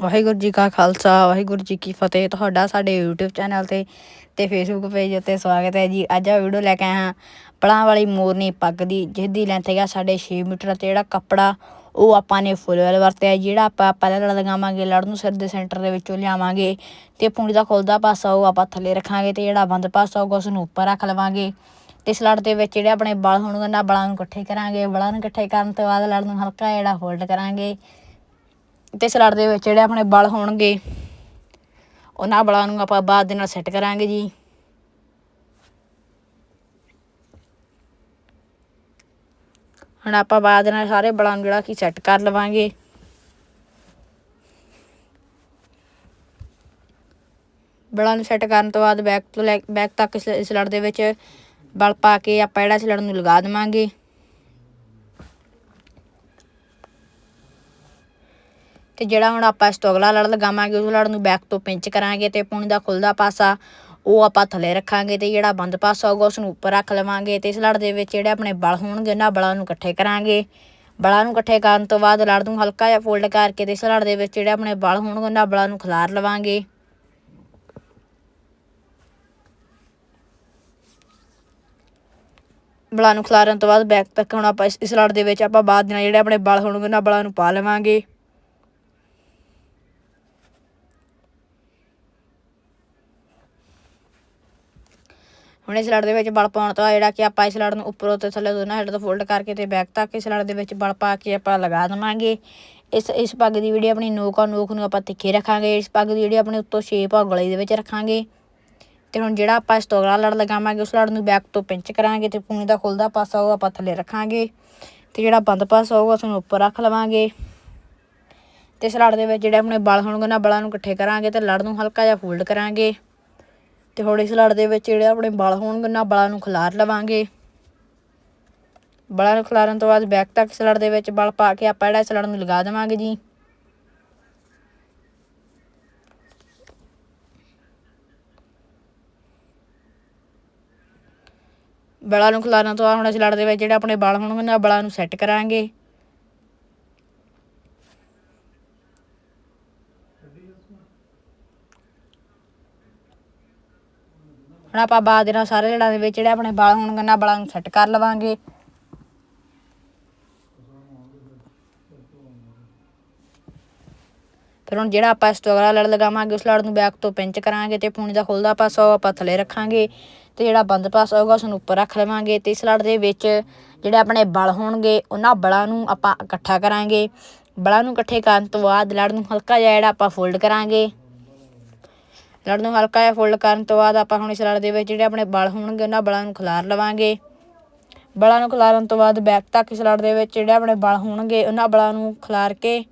ਵਾਹਿਗੁਰੂ ਜੀ ਕਾ ਖਾਲਸਾ, ਵਾਹਿਗੁਰੂ ਜੀ ਕੀ ਫਤਿਹ। ਤੁਹਾਡਾ ਸਾਡੇ YouTube ਚੈਨਲ ਤੇ ਤੇ Facebook ਪੇਜ ਉੱਤੇ ਸਵਾਗਤ ਹੈ ਜੀ। ਅੱਜ ਆ ਵੀਡੀਓ ਲੈ ਕੇ ਆਏ ਹਾਂ। ਪਲਾਂ ਵਾਲੀ ਮੋਰਨੀ ਪੱਗ ਦੀ ਜਿਸ ਦੀ ਲੈਂਥ ਹੈਗਾ ਸਾਡੇ 6 ਮੀਟਰ ਤੇ ਜਿਹੜਾ ਕੱਪੜਾ, ਉਹ ਆਪਾਂ ਨੇ ਫੁੱਲ ਵਾਲ ਵਰਤਿਆ। ਜਿਹੜਾ ਆਪਾਂ ਪਹਿਲਾਂ ਲੜ ਲਗਾਵਾਂਗੇ ਲੜ ਨੂੰ ਸਿਰ ਦੇ ਸੈਂਟਰ ਦੇ ਵਿੱਚੋਂ ਲਿਆਵਾਂਗੇ, ਤੇ ਪੂਣੀ ਦਾ ਖੁੱਲਦਾ ਪਾਸਾ ਉਹ ਆਪਾਂ ਥੱਲੇ ਰੱਖਾਂਗੇ ਤੇ ਜਿਹੜਾ ਬੰਦ ਪਾਸਾ ਹੋਊਗਾ ਉਸ ਨੂੰ ਉੱਪਰ ਰੱਖ ਲਵਾਂਗੇ। ਤੇ ਇਸ ਲੜ ਦੇ ਵਿੱਚ ਜਿਹੜੇ ਆਪਣੇ ਬਲ ਹੋਣਗੇ ਨਾ ਬਲਾਂ ਨੂੰ ਇਕੱਠੇ ਕਰਾਂਗੇ। ਬਲਾਂ ਨੂੰ ਇਕੱਠੇ ਕਰਨ ਤੋਂ ਬਾਅਦ ਲੜ ਨੂੰ ਹਲਕਾ ਜਿਹੜਾ ਫੋਲਡ ਕਰਾਂਗੇ। ਤੇ ਸਲਾਡ ਦੇ ਵਿੱਚ ਜਿਹੜੇ ਆਪਣੇ ਬਲ ਹੋਣਗੇ ਉਹਨਾਂ ਬਲਾਂ ਨੂੰ ਆਪਾਂ ਬਾਅਦ ਦੇ ਨਾਲ ਸੈੱਟ ਕਰਾਂਗੇ ਜੀ। ਹੁਣ ਆਪਾਂ ਬਾਅਦ ਦੇ ਨਾਲ ਸਾਰੇ ਬਲਾਂ ਨੂੰ ਜਿਹੜਾ ਕਿ ਸੈੱਟ ਕਰ ਲਵਾਂਗੇ। ਬਲਾਂ ਨੂੰ ਸੈੱਟ ਕਰਨ ਤੋਂ ਬਾਅਦ ਬੈਕ ਤੋਂ ਲੈ ਬੈਕ ਤੱਕ ਇਸ ਇਸ ਲੜ ਦੇ ਵਿੱਚ ਬਲ ਪਾ ਕੇ ਆਪਾਂ ਜਿਹੜਾ ਇਸ ਲੜ ਨੂੰ ਲਗਾ ਦੇਵਾਂਗੇ। ਤੇ ਜਿਹੜਾ ਹੁਣ ਆਪਾਂ ਇਸ ਤੋਂ ਅਗਲਾ ਲੜ ਲਗਾਵਾਂਗੇ, ਉਸ ਲੜ ਨੂੰ ਬੈਕ ਤੋਂ ਪਿੰਚ ਕਰਾਂਗੇ ਤੇ ਪੁਣੀ ਦਾ ਖੁੱਲਦਾ ਪਾਸਾ, ਉਹ ਆਪਾਂ ਥੱਲੇ ਰੱਖਾਂਗੇ ਤੇ ਜਿਹੜਾ ਬੰਦ ਪਾਸਾ ਹੋਊਗਾ ਉਸ ਨੂੰ ਉੱਪਰ ਰੱਖ ਲਵਾਂਗੇ ਤੇ ਇਸ ਲੜ ਦੇ ਵਿੱਚ ਜਿਹੜੇ ਆਪਣੇ ਬਲ ਹੋਣਗੇ ਉਹਨਾਂ ਬਲਾਂ ਨੂੰ ਇਕੱਠੇ ਕਰਾਂਗੇ। ਬਲਾਂ ਨੂੰ ਇਕੱਠੇ ਕਰਨ ਤੋਂ ਬਾਅਦ ਲੜ ਨੂੰ ਹਲਕਾ ਜਿਹਾ ਫੋਲਡ ਕਰਕੇ ਤੇ ਇਸ ਲੜ ਦੇ ਵਿੱਚ ਜਿਹੜੇ ਆਪਣੇ ਬਲ ਹੋਣਗੇ ਉਹਨਾਂ ਬਲਾਂ ਨੂੰ ਖਿਲਾਰ ਲਵਾਂਗੇ। ਬਲਾਂ ਨੂੰ ਖਿਲਾਰਨ ਤੋਂ ਬਾਅਦ ਬੈਕ ਤੱਕ ਹੁਣ ਆਪਾਂ ਇਸ ਲੜ ਦੇ ਵਿੱਚ ਆਪਾਂ ਬਾਅਦ ਦੇ ਨਾਲ ਜਿਹੜੇ ਆਪਣੇ ਬਲ ਹੋਣਗੇ ਉਹਨਾਂ ਬਲਾਂ ਨੂੰ ਪਾ ਲਵਾਂਗੇ। ਹੁਣ ਇਸ ਲੜ ਦੇ ਵਿੱਚ ਬਲ ਪਾਉਣ ਤੋਂ ਬਾਅਦ ਜਿਹੜਾ ਕਿ ਆਪਾਂ ਇਸ ਲੜ ਨੂੰ ਉੱਪਰੋਂ ਤੇ ਥੱਲੇ ਦੋਨਾਂ ਸਾਈਡ ਤੋਂ ਫੋਲਡ ਕਰਕੇ ਤੇ ਬੈਕ ਤੱਕ ਇਸ ਲੜ ਦੇ ਵਿੱਚ ਬਲ ਪਾ ਕੇ ਆਪਾਂ ਲਗਾ ਦੇਵਾਂਗੇ। ਇਸ ਇਸ ਪੱਗ ਦੀ ਜਿਹੜੀ ਆਪਣੀ ਨੋਕ ਆ, ਨੋਕ ਨੂੰ ਆਪਾਂ ਤਿੱਖੇ ਰੱਖਾਂਗੇ। ਇਸ ਪੱਗ ਦੀ ਜਿਹੜੀ ਆਪਣੇ ਉੱਤੋਂ ਸ਼ੇਪ ਆ ਗਲੇ ਦੇ ਵਿੱਚ ਰੱਖਾਂਗੇ। ਤੇ ਹੁਣ ਜਿਹੜਾ ਆਪਾਂ ਇਸ ਤੋਂ ਅਗਲਾ ਲੜ ਲਗਾਵਾਂਗੇ, ਉਸ ਲੜ ਨੂੰ ਬੈਕ ਤੋਂ ਪਿੰਚ ਕਰਾਂਗੇ ਤੇ ਪੂਣੀ ਦਾ ਖੁੱਲਦਾ ਪਾਸਾ ਉਹ ਆਪਾਂ ਥੱਲੇ ਰੱਖਾਂਗੇ। ਤੇ ਜਿਹੜਾ ਬੰਦ ਪਾਸਾ ਹੋਊਗਾ, ਉਸ ਨੂੰ ਉੱਪਰ ਰੱਖ ਲਵਾਂਗੇ। ਤੇ ਇਸ ਲੜ ਦੇ ਵਿੱਚ ਜਿਹੜੇ ਆਪਣੇ ਬਲ ਹੋਣਗੇ ਨਾ ਬਲਾਂ ਨੂੰ ਇਕੱਠੇ ਕਰਾਂਗੇ ਤੇ ਲੜ ਨੂੰ ਹਲਕਾ ਜਿਹਾ ਫੋਲਡ ਕਰਾਂਗੇ। ਤੇ ਹੁਣ ਇਸ ਲੜ ਦੇ ਵਿੱਚ ਜਿਹੜੇ ਆਪਣੇ ਬਲ ਹੋਣਗੇ ਨਾ ਬਲਾਂ ਨੂੰ ਖਿਲਾਰ ਲਵਾਂਗੇ। ਬਲਾਂ ਨੂੰ ਖਿਲਾਰਨ ਤੋਂ ਬਾਅਦ ਬੈਕ ਤੱਕ ਇਸ ਲੜ ਦੇ ਵਿੱਚ ਬਲ ਪਾ ਕੇ ਆਪਾਂ ਜਿਹੜਾ ਇਸ ਲੜ ਨੂੰ ਲਗਾ ਦੇਵਾਂਗੇ ਜੀ। ਬਲਾਂ ਨੂੰ ਖਿਲਾਰਨ ਤੋਂ ਬਾਅਦ ਹੁਣ ਇਸ ਲੜ ਦੇ ਵਿੱਚ ਜਿਹੜੇ ਆਪਣੇ ਬਲ ਹੋਣਗੇ ਨਾ ਬਲਾਂ ਨੂੰ ਸੈੱਟ ਕਰਾਂਗੇ। ਹੁਣ ਆਪਾਂ ਬਾਅਦ ਦੇ ਨਾਲ ਸਾਰੇ ਲੜਾਂ ਦੇ ਵਿੱਚ ਜਿਹੜੇ ਆਪਣੇ ਬਲ ਹੋਣਗੇ ਨਾ ਬਲਾਂ ਨੂੰ ਸੈੱਟ ਕਰ ਲਵਾਂਗੇ। ਫਿਰ ਹੁਣ ਜਿਹੜਾ ਆਪਾਂ ਇਸ ਤੋਂ ਅਗਲਾ ਲੜ ਲਗਾਵਾਂਗੇ, ਉਸ ਲੜ ਨੂੰ ਬੈਕ ਤੋਂ ਪਿੰਚ ਕਰਾਂਗੇ ਤੇ ਪੂਣੀ ਦਾ ਖੁੱਲਦਾ ਪਾਸਾ ਉਹ ਆਪਾਂ ਥੱਲੇ ਰੱਖਾਂਗੇ ਤੇ ਜਿਹੜਾ ਬੰਦ ਪਾਸਾ ਹੋਊਗਾ, ਉਸ ਨੂੰ ਉੱਪਰ ਰੱਖ ਲਵਾਂਗੇ ਤੇ ਇਸ ਲੜ ਦੇ ਵਿੱਚ ਜਿਹੜੇ ਆਪਣੇ ਬਲ ਹੋਣਗੇ, ਉਹਨਾਂ ਬਲਾਂ ਨੂੰ ਆਪਾਂ ਇਕੱਠਾ ਕਰਾਂਗੇ। ਬਲਾਂ ਨੂੰ ਇਕੱਠੇ ਕਰਨ ਤੋਂ ਬਾਅਦ ਲੜ ਨੂੰ ਹਲਕਾ ਜਿਹਾ ਜਿਹੜਾ ਆਪਾਂ ਫੋਲਡ ਕਰਾਂਗੇ। ਲੜ ਨੂੰ ਹਲਕਾ ਜਿਹਾ ਫੋਲਡ ਕਰਨ ਤੋਂ ਬਾਅਦ ਆਪਾਂ ਹੁਣ ਇਸ ਲੜ ਦੇ ਵਿੱਚ ਜਿਹੜੇ ਆਪਣੇ ਬਲ ਹੋਣਗੇ, ਉਹਨਾਂ ਬਲਾਂ ਨੂੰ ਖਿਲਾਰ ਲਵਾਂਗੇ। ਬਲਾਂ ਨੂੰ ਖਿਲਾਰਨ ਤੋਂ ਬਾਅਦ ਬੈਕ ਤੱਕ ਇਸ ਲੜ ਦੇ ਵਿੱਚ ਜਿਹੜੇ ਆਪਣੇ ਬਲ ਹੋਣਗੇ, ਉਹਨਾਂ ਬਲਾਂ ਨੂੰ ਖਿਲਾਰ ਕੇ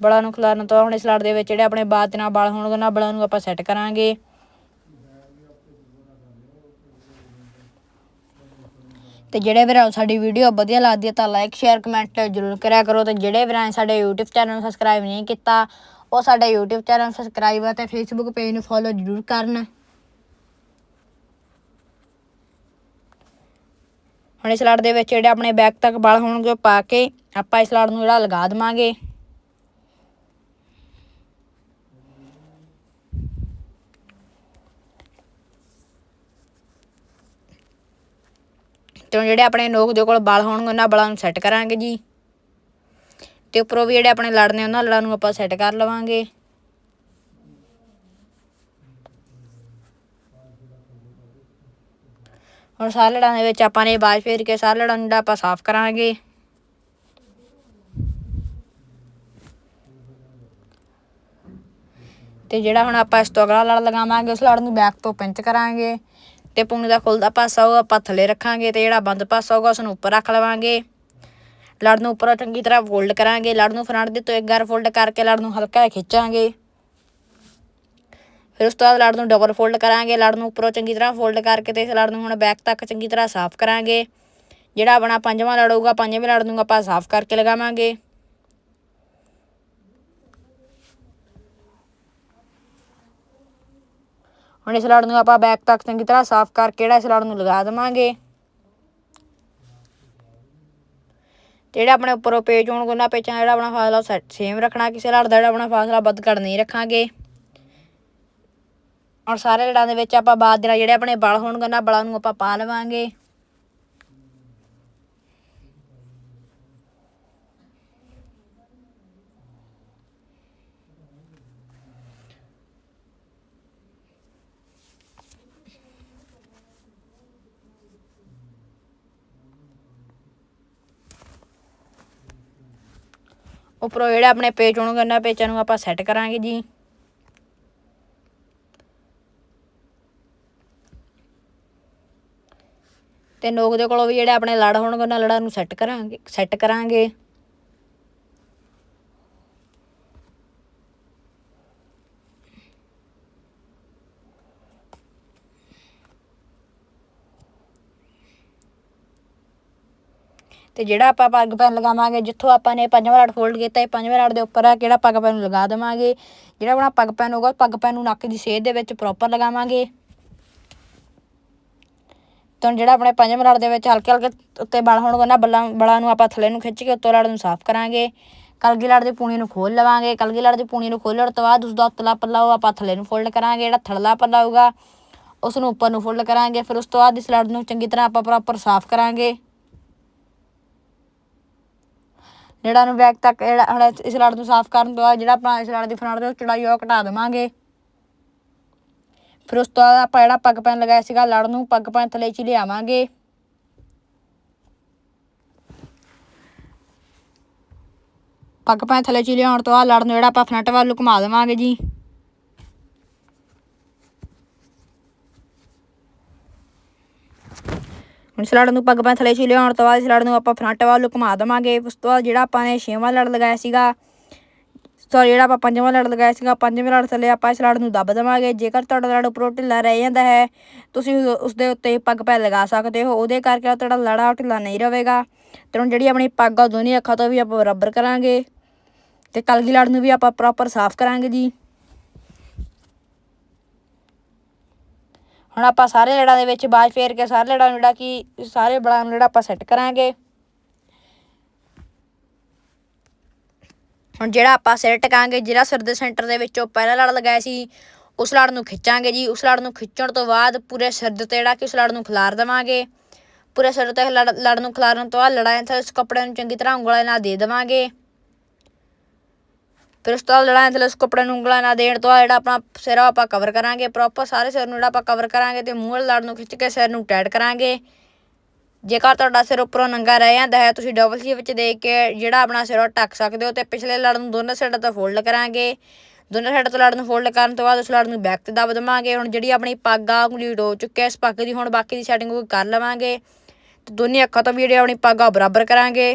ਬਲਾਂ ਨੂੰ ਖਿਲਾਰਨ ਤੋਂ ਹੁਣ ਇਸ ਲੜ ਦੇ ਵਿੱਚ ਜਿਹੜੇ ਆਪਣੇ ਬਾਅਦ ਨਾਲ ਬਲ ਹੋਣਗੇ, ਉਹਨਾਂ ਬਲਾਂ ਨੂੰ ਆਪਾਂ ਸੈੱਟ ਕਰਾਂਗੇ। ਤੇ ਜਿਹੜੇ ਵੀਰਾਂ ਨੂੰ ਸਾਡੀ ਵੀਡੀਓ ਵਧੀਆ ਲੱਗਦੀ ਹੈ ਤਾਂ ਲਾਈਕ ਸ਼ੇਅਰ ਕਮੈਂਟ ਜ਼ਰੂਰ ਕਰਿਆ ਕਰੋ ਤੇ ਜਿਹੜੇ ਵੀਰਾਂ ਨੇ ਸਾਡੇ YouTube ਚੈਨਲ ਨੂੰ ਸਬਸਕ੍ਰਾਈਬ ਨਹੀਂ ਕੀਤਾ, ਉਹ ਸਾਡਾ YouTube ਚੈਨਲ ਸਬਸਕ੍ਰਾਈਬ ਅਤੇ Facebook ਪੇਜ ਨੂੰ ਫੋਲੋ ਜ਼ਰੂਰ ਕਰਨ। ਹੁਣ ਇਸ ਲੜ ਦੇ ਵਿੱਚ ਜਿਹੜੇ ਆਪਣੇ ਬੈਕ ਤੱਕ ਬਲ ਹੋਣਗੇ ਉਹ ਪਾ ਕੇ ਆਪਾਂ ਇਸ ਲੜ ਨੂੰ ਜਿਹੜਾ ਲਗਾ ਦੇਵਾਂਗੇ। ਤੇ ਹੁਣ ਜਿਹੜੇ ਆਪਣੇ ਨੋਕ ਦੇ ਕੋਲ ਬਲ ਹੋਣਗੇ, ਉਹਨਾਂ ਬਲਾਂ ਨੂੰ ਸੈੱਟ ਕਰਾਂਗੇ ਜੀ। ਤੇ ਉੱਪਰੋਂ ਵੀ ਜਿਹੜੇ ਆਪਣੇ ਲੜ ਨੇ ਉਹਨਾਂ ਲੜਾਂ ਨੂੰ ਆਪਾਂ ਸੈੱਟ ਕਰ ਲਵਾਂਗੇ। ਹੁਣ ਸਾਰੇ ਲੜਾਂ ਦੇ ਵਿੱਚ ਆਪਾਂ ਨੇ ਬਾਜ ਫੇਰ ਕੇ ਸਾਰੇ ਲੜਾਂ ਨੂੰ ਜਿਹੜਾ ਆਪਾਂ ਸਾਫ਼ ਕਰਾਂਗੇ। ਤੇ ਜਿਹੜਾ ਹੁਣ ਆਪਾਂ ਇਸ ਤੋਂ ਅਗਲਾ ਲੜ ਲਗਾਵਾਂਗੇ, ਉਸ ਲੜ ਨੂੰ ਬੈਕ ਤੋਂ ਪਿੰਚ ਕਰਾਂਗੇ। ਤੇ ਪੂਣੀ ਦਾ ਖੁੱਲਦਾ ਪਾਸਾ ਹੋਊਗਾ ਆਪਾਂ ਥੱਲੇ ਰੱਖਾਂਗੇ ਤੇ ਜਿਹੜਾ ਬੰਦ ਪਾਸਾ ਹੋਊਗਾ ਉਸ ਨੂੰ ਉੱਪਰ ਰੱਖ ਲਵਾਂਗੇ। ਲੜ ਨੂੰ ਉੱਪਰੋਂ ਚੰਗੀ ਤਰ੍ਹਾਂ ਫੋਲਡ ਕਰਾਂਗੇ ਲੜ ਨੂੰ ਫਰੰਟ ਦੇ ਤੋਂ ਇੱਕ ਵਾਰ ਫੋਲਡ ਕਰਕੇ ਲੜ ਨੂੰ ਹਲਕਾ ਖਿੱਚਾਂਗੇ। ਫਿਰ ਉਸ ਤੋਂ ਬਾਅਦ ਲੜ ਨੂੰ ਡਬਲ ਫੋਲਡ ਕਰਾਂਗੇ ਲੜ ਨੂੰ ਉੱਪਰੋਂ ਚੰਗੀ ਤਰ੍ਹਾਂ ਫੋਲਡ ਕਰਕੇ ਤੇ ਲੜ ਨੂੰ ਹੁਣ ਬੈਕ ਤੱਕ ਚੰਗੀ ਤਰ੍ਹਾਂ ਸਾਫ਼ ਕਰਾਂਗੇ। ਜਿਹੜਾ ਆਪਣਾ ਪੰਜਵਾਂ ਲੜ ਹੋਊਗਾ, ਪੰਜਵੇਂ ਲੜ ਨੂੰ ਆਪਾਂ ਸਾਫ਼ ਕਰਕੇ ਲਗਾਵਾਂਗੇ। ਹੁਣ ਇਸ ਲੜ ਨੂੰ ਆਪਾਂ ਬੈਕ ਤੱਕ ਚੰਗੀ ਤਰ੍ਹਾਂ ਸਾਫ਼ ਕਰਕੇ ਜਿਹੜਾ ਇਸ ਲੜ ਨੂੰ ਲਗਾ ਦੇਵਾਂਗੇ। ਜਿਹੜਾ ਆਪਣੇ ਉੱਪਰੋਂ ਪੇਜ ਹੋਣ ਉਹਨਾਂ ਪੇਚਾਂ ਜਿਹੜਾ ਆਪਣਾ ਫਾਸਲਾ ਸੇਮ ਰੱਖਣਾ, ਕਿਸੇ ਲੜ ਦਾ ਜਿਹੜਾ ਆਪਣਾ ਫਾਸਲਾ ਵੱਧ ਘੱਟ ਨਹੀਂ ਰੱਖਾਂਗੇ। ਔਰ ਸਾਰੇ ਲੜਾਂ ਦੇ ਵਿੱਚ ਆਪਾਂ ਬਾਅਦ ਦੇ ਜਿਹੜੇ ਆਪਣੇ ਬਲ ਹੋਣਗੇ ਉਹਨਾਂ ਬਲਾਂ ਨੂੰ ਆਪਾਂ ਪਾ ਲਵਾਂਗੇ। ਉੱਪਰੋਂ ਜਿਹੜੇ ਆਪਣੇ ਪੇਚ ਹੋਣਗੇ, ਉਹਨਾਂ ਪੇਚਾਂ ਨੂੰ ਆਪਾਂ ਸੈੱਟ ਕਰਾਂਗੇ ਜੀ। ਤੇ ਨੋਕ ਦੇ ਕੋਲੋਂ ਵੀ ਜਿਹੜੇ ਆਪਣੇ ਲੜ ਹੋਣਗੇ, ਉਹਨਾਂ ਲੜਾਂ ਨੂੰ ਸੈੱਟ ਕਰਾਂਗੇ ਸੈੱਟ ਕਰਾਂਗੇ। ਤੇ ਜਿਹੜਾ ਆਪਾਂ ਪੱਗ ਪੈਨ ਲਗਾਵਾਂਗੇ, ਜਿੱਥੋਂ ਆਪਾਂ ਨੇ ਪੰਜਵਾਂ ਲੜ ਫੋਲਡ ਕੀਤਾ ਇਹ ਪੰਜਵੇਂ ਲੜ ਦੇ ਉੱਪਰ ਆ ਕਿਹੜਾ ਪੱਗ ਪੈਨ ਨੂੰ ਲਗਾ ਦੇਵਾਂਗੇ। ਜਿਹੜਾ ਆਪਣਾ ਪੱਗ ਪੈਨ ਹੋਊਗਾ, ਪੱਗ ਪੈਨ ਨੂੰ ਨੱਕ ਦੀ ਸੇਧ ਦੇ ਵਿੱਚ ਪ੍ਰੋਪਰ ਲਗਾਵਾਂਗੇ। ਤਾਂ ਜਿਹੜਾ ਆਪਣੇ ਪੰਜਵੇਂ ਲੜ ਦੇ ਵਿੱਚ ਹਲਕੇ ਹਲਕੇ ਉੱਤੇ ਬਲ ਹੋਣਗੇ ਨਾ ਬਲਾਂ ਬਲਾਂ ਨੂੰ ਆਪਾਂ ਥੱਲੇ ਨੂੰ ਖਿੱਚ ਕੇ ਉੱਤੋਂ ਲੜ ਨੂੰ ਸਾਫ਼ ਕਰਾਂਗੇ। ਕਲਗੀ ਲੜ ਦੀ ਪੂਣੀ ਨੂੰ ਖੋਲ ਲਵਾਂਗੇ। ਕਲਗੀ ਲੜ ਦੀ ਪੂਣੀ ਨੂੰ ਖੋਲਣ ਤੋਂ ਬਾਅਦ ਉਸ ਦਾ ਉਤਲਾ ਪੱਲਾ ਉਹ ਆਪਾਂ ਥੱਲੇ ਨੂੰ ਫੋਲਡ ਕਰਾਂਗੇ। ਜਿਹੜਾ ਥੱਲੜਾ ਪੱਲਾ ਹੋਊਗਾ ਉਸ ਨੂੰ ਉੱਪਰ ਨੂੰ ਫੋਲਡ ਕਰਾਂਗੇ। ਫਿਰ ਉਸ ਤੋਂ ਬਾਅਦ ਇਸ ਲੜ ਨੂੰ ਚੰਗੀ ਤਰ੍ਹਾਂ ਆਪਾਂ ਪ੍ਰੋਪਰ ਸਾਫ਼ ਕਰਾਂਗੇ। ਜਿਹੜਾ ਨੂੰ ਬੈਕ ਤੱਕ, ਜਿਹੜਾ ਹੁਣ ਇਸ ਲੜ ਨੂੰ ਸਾਫ਼ ਕਰਨ ਤੋਂ ਬਾਅਦ ਜਿਹੜਾ ਆਪਣਾ ਇਸ ਲੜ ਦੀ ਫਰੰਟ ਦੇ ਚੜਾਈ ਉਹ ਘਟਾ ਦੇਵਾਂਗੇ। ਫਿਰ ਉਸ ਤੋਂ ਬਾਅਦ ਆਪਾਂ ਜਿਹੜਾ ਪੱਗ ਪੈਨ ਲਗਾਇਆ ਸੀਗਾ, ਲੜ ਨੂੰ ਪੱਗ ਪੈਨ ਥੱਲੇ ਚ ਲਿਆਵਾਂਗੇ। ਪੱਗ ਪੈਨ ਥੱਲੇ ਚ ਲਿਆਉਣ ਤੋਂ ਬਾਅਦ ਲੜ ਨੂੰ ਜਿਹੜਾ ਆਪਾਂ ਫਰੰਟ ਵੱਲ ਨੂੰ ਘੁਮਾ ਦੇਵਾਂਗੇ ਜੀ। ਹੁਣ ਇਸ ਨੂੰ ਪੱਗ ਪੈਨ ਥੱਲੇ ਚ ਲਿਆਉਣ ਤੋਂ ਬਾਅਦ ਇਸ ਲੜ ਨੂੰ ਆਪਾਂ ਫਰੰਟ ਵੱਲ ਨੂੰ ਘੁਮਾ ਦੇਵਾਂਗੇ। ਉਸ ਤੋਂ ਬਾਅਦ ਜਿਹੜਾ ਆਪਾਂ ਨੇ ਛੇਵਾਂ ਲੜ ਲਗਾਇਆ ਸੀਗਾ ਸੌਰੀ ਜਿਹੜਾ ਆਪਾਂ ਪੰਜਵਾਂ ਲੜ ਲਗਾਇਆ ਸੀਗਾ, ਪੰਜਵੇਂ ਲੜ ਥੱਲੇ ਆਪਾਂ ਇਸ ਲੜ ਨੂੰ ਦੱਬ ਦੇਵਾਂਗੇ। ਜੇਕਰ ਤੁਹਾਡਾ ਲੜ ਉੱਪਰੋਂ ਢਿੱਲਾ ਰਹਿ ਜਾਂਦਾ ਹੈ, ਤੁਸੀਂ ਉਸ ਦੇ ਉੱਤੇ ਪੱਗ ਪੈ ਲਗਾ ਸਕਦੇ ਹੋ। ਉਹਦੇ ਕਰਕੇ ਤੁਹਾਡਾ ਲੜਾ ਢਿੱਲਾ ਨਹੀਂ ਰਹੇਗਾ। ਤੇ ਹੁਣ ਜਿਹੜੀ ਆਪਣੀ ਪੱਗ ਆ ਦੋਨੇ ਅੱਖਾਂ ਤੋਂ ਵੀ ਆਪਾਂ ਬਰਾਬਰ ਕਰਾਂਗੇ। ਤੇ ਕਲਗੀ ਲੜ ਨੂੰ ਵੀ ਆਪਾਂ ਪ੍ਰੋਪਰ ਸਾਫ਼ ਕਰਾਂਗੇ ਜੀ। ਹੁਣ ਆਪਾਂ ਸਾਰੇ ਲੜਾਂ ਦੇ ਵਿੱਚ ਬਾਜ ਫੇਰ ਕੇ ਸਾਰੇ ਲੜਾਂ ਨੂੰ ਜਿਹੜਾ ਕਿ ਸਾਰੇ ਬਲਾਂ ਨੂੰ ਜਿਹੜਾ ਆਪਾਂ ਸੈੱਟ ਕਰਾਂਗੇ। ਹੁਣ ਜਿਹੜਾ ਆਪਾਂ ਸਿਰ ਟਿਕਾਂਗੇ, ਜਿਹੜਾ ਸਿਰ ਦੇ ਸੈਂਟਰ ਦੇ ਵਿੱਚੋਂ ਪਹਿਲਾ ਲੜ ਲਗਾਇਆ ਸੀ, ਉਸ ਲੜ ਨੂੰ ਖਿੱਚਾਂਗੇ ਜੀ। ਉਸ ਲੜ ਨੂੰ ਖਿੱਚਣ ਤੋਂ ਬਾਅਦ ਪੂਰੇ ਸਿਰ ਦੇ ਉੱਤੇ ਜਿਹੜਾ ਕਿ ਉਸ ਲੜ ਨੂੰ ਖਿਲਾਰ ਦੇਵਾਂਗੇ। ਪੂਰੇ ਸਿਰ ਤੇ ਲੜ ਲੜ ਨੂੰ ਖਿਲਾਰਨ ਤੋਂ ਬਾਅਦ ਲੜਾਈ ਤੇ ਉਸ ਕੱਪੜੇ ਨੂੰ ਚੰਗੀ ਤਰ੍ਹਾਂ ਉਂਗਲਾਂ ਨਾਲ ਦੇ ਦੇਵਾਂਗੇ। ਫਿਰ ਉਸ ਤੋਂ ਬਾਅਦ ਲੜਾਈ ਤੇ ਉਸ ਕੱਪੜੇ ਨੂੰ ਉਂਗਲਾਂ ਨਾ ਦੇਣ ਤੋਂ ਬਾਅਦ ਜਿਹੜਾ ਆਪਣਾ ਸਿਰ ਉਹ ਆਪਾਂ ਕਵਰ ਕਰਾਂਗੇ ਪ੍ਰੋਪਰ ਸਾਰੇ ਸਿਰ ਨੂੰ ਜਿਹੜਾ ਆਪਾਂ ਕਵਰ ਕਰਾਂਗੇ ਤੇ ਮੂੰਹ ਵਾਲੇ ਲੜ ਨੂੰ ਖਿੱਚ ਕੇ ਸਿਰ ਨੂੰ ਟਾਈਟ ਕਰਾਂਗੇ। ਜੇਕਰ ਤੁਹਾਡਾ ਸਿਰ ਉੱਪਰੋਂ ਨੰਗਾ ਰਹਿ ਜਾਂਦਾ ਹੈ, ਤੁਸੀਂ ਡਬਲ ਸੀ ਵਿੱਚ ਦੇਖ ਕੇ ਜਿਹੜਾ ਆਪਣਾ ਸਿਰ ਉਹ ਢੱਕ ਸਕਦੇ ਹੋ ਤੇ ਪਿਛਲੇ ਲੜ ਨੂੰ ਦੋਨੋਂ ਸਾਈਡਾਂ ਤੋਂ ਫੋਲਡ ਕਰਾਂਗੇ। ਦੋਨੋਂ ਸਾਈਡਾਂ ਤੋਂ ਲੜ ਨੂੰ ਫੋਲਡ ਕਰਨ ਤੋਂ ਬਾਅਦ ਉਸ ਲੜ ਨੂੰ ਬੈਕ ਤੇ ਦਬ ਦੇਵਾਂਗੇ। ਹੁਣ ਜਿਹੜੀ ਆਪਣੀ ਪੱਗ ਆ ਕੰਪਲੀਟ ਹੋ ਚੁੱਕੀ ਹੈ, ਇਸ ਪੱਗ ਦੀ ਹੁਣ ਬਾਕੀ ਦੀ ਸੈਟਿੰਗ ਕਰ ਲਵਾਂਗੇ। ਤੇ ਦੋਨੇ ਅੱਖਾਂ ਤੋਂ ਵੀ ਜਿਹੜੀ ਆਪਣੀ ਪੱਗ ਆ ਬਰਾਬਰ ਕਰਾਂਗੇ।